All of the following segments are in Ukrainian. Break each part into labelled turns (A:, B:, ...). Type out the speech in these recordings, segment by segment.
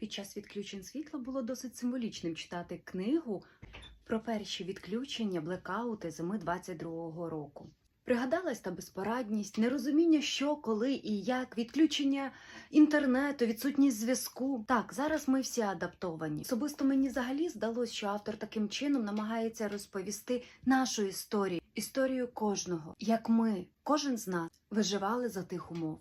A: Під час відключень світла було досить символічним читати книгу про перші відключення блекаути зими 22-го року. Пригадалась та безпорадність, нерозуміння, що, коли і як, відключення інтернету, відсутність зв'язку. Так, зараз ми всі адаптовані. Особисто мені взагалі здалось, що автор таким чином намагається розповісти нашу історію, історію кожного, як ми, кожен з нас, виживали за тих умов.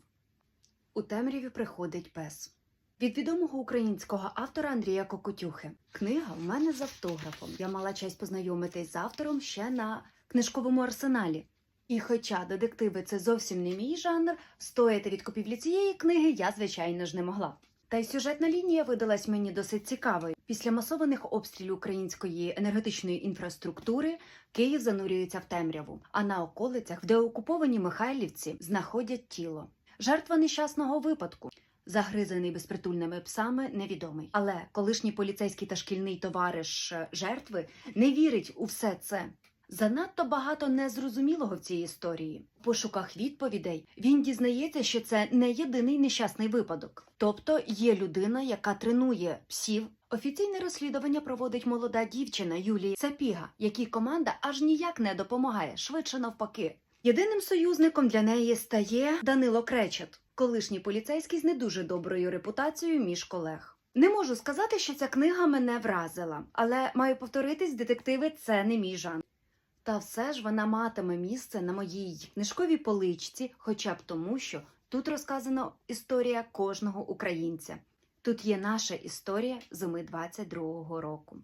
A: У темряві приходить пес. Від відомого українського автора Андрія Кокотюхи. Книга у мене з автографом. Я мала честь познайомитись з автором ще на книжковому арсеналі. І хоча детективи це зовсім не мій жанр, стояти від купівлі цієї книги я, звичайно ж, не могла. Та й сюжетна лінія видалась мені досить цікавою. Після масованих обстрілів української енергетичної інфраструктури Київ занурюється в темряву, а на околицях, в деокупованій Михайлівці, знаходять тіло. Жертва нещасного випадку. Загризаний безпритульними псами невідомий. Але колишній поліцейський та шкільний товариш е, жертви не вірить у все це. Занадто багато незрозумілого в цій історії. У пошуках відповідей він дізнається, що це не єдиний нещасний випадок. Тобто є людина, яка тренує псів. Офіційне розслідування проводить молода дівчина Юлія Цапіга, якій команда аж ніяк не допомагає, швидше навпаки. Єдиним союзником для неї стає Данило Кречет, колишній поліцейський з не дуже доброю репутацією між колег. Не можу сказати, що ця книга мене вразила, але маю повторитись, детективи це не мій жанр. Та все ж вона матиме місце на моїй книжковій поличці, хоча б тому, що тут розказана історія кожного українця. Тут є наша історія зими 22-го року.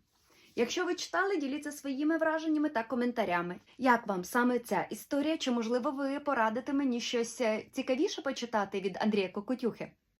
A: Якщо ви читали, діліться своїми враженнями та коментарями. Як вам саме ця історія? Чи можливо ви порадите мені щось е, цікавіше почитати від Андрія Кокотюхи?